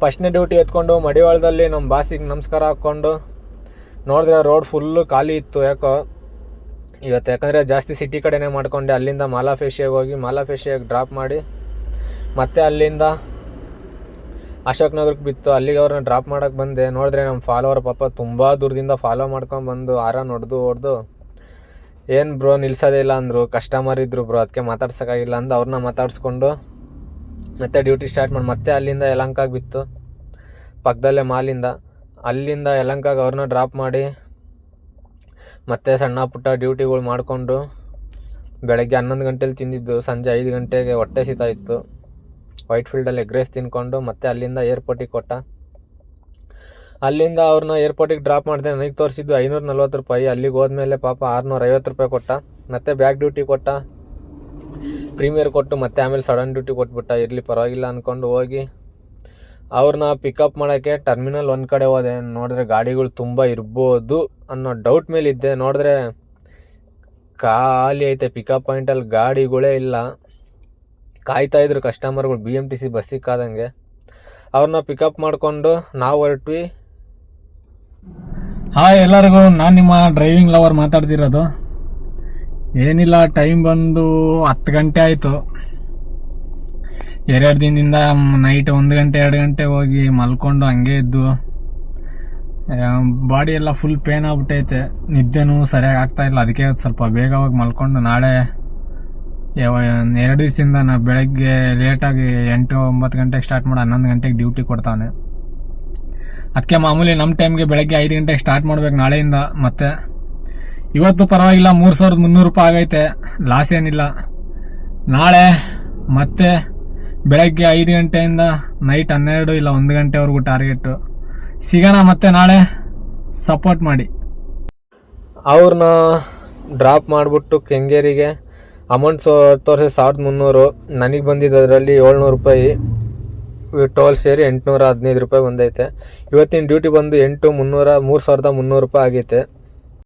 ಫಸ್ಟ್ನೇ ಡ್ಯೂಟಿ ಎತ್ಕೊಂಡು ಮಡಿವಾಳದಲ್ಲಿ ನಮ್ಮ ಬಾಸಿಗೆ ನಮಸ್ಕಾರ ಹಾಕ್ಕೊಂಡು ನೋಡಿದ್ರೆ ರೋಡ್ ಫುಲ್ಲು ಖಾಲಿ ಇತ್ತು, ಯಾಕೋ? ಇವತ್ತು ಯಾಕಂದರೆ ಜಾಸ್ತಿ ಸಿಟಿ ಕಡೆನೇ ಮಾಡಿಕೊಂಡೆ, ಅಲ್ಲಿಂದ ಮಾಲಾಫೇಶಿಯಾಗಿ ಹೋಗಿ ಮಾಲಾಫೇಶಿಯಾಗಿ ಡ್ರಾಪ್ ಮಾಡಿ ಮತ್ತೆ ಅಲ್ಲಿಂದ ಅಶೋಕ್ ನಗರಕ್ಕೆ ಬಿತ್ತು. ಅಲ್ಲಿಗೆ ಅವ್ರನ್ನ ಡ್ರಾಪ್ ಮಾಡೋಕೆ ಬಂದೆ. ನೋಡಿದ್ರೆ ನಮ್ಮ ಫಾಲೋವರ್ ಪಾಪ ತುಂಬ ದೂರದಿಂದ ಫಾಲೋ ಮಾಡ್ಕೊಂಡು ಬಂದು ಆರಾನ್ ಹೊಡೆದು ಹೊಡೆದು ಏನು ಬ್ರೋ ನಿಲ್ಸೋದೇ ಇಲ್ಲ ಅಂದರು ಕಸ್ಟಮರ್ ಇದ್ದರು ಬ್ರೋ ಅದಕ್ಕೆ ಮಾತಾಡ್ಸೋಕ್ಕಾಗಿಲ್ಲ ಅಂದು ಅವ್ರನ್ನ ಮಾತಾಡಿಸ್ಕೊಂಡು ಮತ್ತೆ ಡ್ಯೂಟಿ ಸ್ಟಾರ್ಟ್ ಮಾಡಿ ಮತ್ತೆ ಅಲ್ಲಿಂದ ಯಲಂಕಾಗೆ ಬಿತ್ತು. ಪಕ್ಕದಲ್ಲೇ ಮಾಲಿಂದ ಅಲ್ಲಿಂದ ಯಲಂಕಾಗ ಅವ್ರನ್ನ ಡ್ರಾಪ್ ಮಾಡಿ ಮತ್ತೆ ಸಣ್ಣ ಪುಟ್ಟ ಡ್ಯೂಟಿಗಳು ಮಾಡಿಕೊಂಡು ಬೆಳಗ್ಗೆ ಹನ್ನೊಂದು ಗಂಟೆಲಿ ತಿಂದಿದ್ದು. ಸಂಜೆ ಐದು ಗಂಟೆಗೆ ಹೊಟ್ಟೆ ಸೀತಾ ಇತ್ತು. ವೈಟ್ ಫೀಲ್ಡಲ್ಲಿ ಎಗ್ ರೈಸ್ ತಿನ್ಕೊಂಡು ಮತ್ತೆ ಅಲ್ಲಿಂದ ಏರ್ಪೋರ್ಟಿಗೆ ಕೊಟ್ಟ. ಅಲ್ಲಿಂದ ಅವ್ರನ್ನ ಏರ್ಪೋರ್ಟಿಗೆ ಡ್ರಾಪ್ ಮಾಡಿದೆ ನನಗೆ ತೋರಿಸಿದ್ದು ಐನೂರ ನಲ್ವತ್ತು ರೂಪಾಯಿ. ಅಲ್ಲಿಗೆ ಹೋದ್ಮೇಲೆ ಪಾಪ ಆರುನೂರ ಐವತ್ತು ರೂಪಾಯಿ ಕೊಟ್ಟ. ಮತ್ತೆ ಬ್ಯಾಕ್ ಡ್ಯೂಟಿ ಕೊಟ್ಟ. ಪ್ರೀಮಿಯರ್ ಕೊಟ್ಟು ಮತ್ತೆ ಆಮೇಲೆ ಸಡನ್ ಡ್ಯೂಟಿ ಕೊಟ್ಬಿಟ್ಟ, ಇರಲಿ ಪರವಾಗಿಲ್ಲ ಅಂದ್ಕೊಂಡು ಹೋಗಿ. ಅವ್ರನ್ನ ಪಿಕಪ್ ಮಾಡೋಕ್ಕೆ ಟರ್ಮಿನಲ್ ಒಂದು ಕಡೆ ಹೋದೆ. ನೋಡಿದ್ರೆ ಗಾಡಿಗಳು ತುಂಬ ಇರ್ಬೋದು ಅನ್ನೋ ಡೌಟ್ ಮೇಲೆ ಇದ್ದೆ ನೋಡಿದ್ರೆ ಖಾಲಿ ಐತೆ ಪಿಕಪ್ ಪಾಯಿಂಟಲ್ಲಿ ಗಾಡಿಗಳೇ ಇಲ್ಲ. ಕಾಯ್ತಾ ಇದ್ರು ಕಸ್ಟಮರ್ಗಳು ಬಿ ಎಂ ಟಿ ಸಿ ಬಸ್ಸಿಗೆ ಅವ್ರನ್ನ ಪಿಕಪ್ ಮಾಡಿಕೊಂಡು ನಾವು ಹೊರಟ್ವಿ. ಹಾಯ್ ಎಲ್ಲರಿಗೂ, ನಾನು ನಿಮ್ಮ ಡ್ರೈವಿಂಗ್ ಲವರ್ ಮಾತಾಡ್ತಿರೋದು. ಏನಿಲ್ಲ ಟೈಮ್ ಬಂದು ಹತ್ತು ಗಂಟೆ ಆಯಿತು. ಎರಡು ದಿನದಿಂದ ನೈಟ್ ಒಂದು ಗಂಟೆ, ಎರಡು ಗಂಟೆ ಹೋಗಿ ಮಲ್ಕೊಂಡು ಹಂಗೆ ಇದ್ದು. ಬಾಡಿ ಎಲ್ಲ ಫುಲ್ ಪೇನ್ ಆಗ್ಬಿಟ್ಟೈತೆ. ನಿದ್ದೆನೂ ಸರಿಯಾಗಿ ಆಗ್ತಾ ಇಲ್ಲ. ಅದಕ್ಕೆ ಸ್ವಲ್ಪ ಬೇಗ ಹೋಗಿ ಮಲ್ಕೊಂಡು ನಾಳೆ ಎರಡು ದಿವಸದಿಂದ ನಾನು ಬೆಳಗ್ಗೆ ಲೇಟಾಗಿ ಎಂಟು, ಒಂಬತ್ತು ಗಂಟೆಗೆ ಸ್ಟಾರ್ಟ್ ಮಾಡಿ, ಹನ್ನೊಂದು ಗಂಟೆಗೆ ಡ್ಯೂಟಿ ಕೊಡ್ತಾನೆ ಅದಕ್ಕೆ ಮಾಮೂಲಿ ನಮ್ಮ ಟೈಮ್ಗೆ ಬೆಳಗ್ಗೆ ಐದು ಗಂಟೆಗೆ ಸ್ಟಾರ್ಟ್ ಮಾಡ್ಬೇಕು ನಾಳೆಯಿಂದ, ಮತ್ತೆ ಇವತ್ತು ಪರವಾಗಿಲ್ಲ, ಮೂರು ಸಾವಿರದ ಮುನ್ನೂರು ರೂಪಾಯಿ ಆಗೈತೆ. ಲಾಸ್ ಏನಿಲ್ಲ. ನಾಳೆ ಮತ್ತೆ ಬೆಳಗ್ಗೆ ಐದು ಗಂಟೆಯಿಂದ ನೈಟ್ ಹನ್ನೆರಡು ಇಲ್ಲ ಒಂದು ಗಂಟೆವರೆಗೂ ಟಾರ್ಗೆಟು. ಸಿಗೋಣ ಮತ್ತೆ ನಾಳೆ. ಸಪೋರ್ಟ್ ಮಾಡಿ. ಅವ್ರನ್ನ ಡ್ರಾಪ್ ಮಾಡಿಬಿಟ್ಟು ಕೆಂಗೇರಿಗೆ ಅಮೌಂಟ್ ಸೊ, ತೋರಿಸಿ ಸಾವಿರದ ಮುನ್ನೂರು. ನನಗೆ ಬಂದಿದ್ದರಲ್ಲಿ ಏಳ್ನೂರು ರೂಪಾಯಿ. ಟೋಲ್ ಸೇರಿ ಎಂಟುನೂರ ಹದಿನೈದು ರೂಪಾಯಿ ಬಂದೈತೆ. ಇವತ್ತಿನ ಡ್ಯೂಟಿ ಬಂದು ಎಂಟು ಮುನ್ನೂರ, ಮೂರು ಸಾವಿರದ ಮುನ್ನೂರು ರೂಪಾಯಿ ಆಗೈತೆ.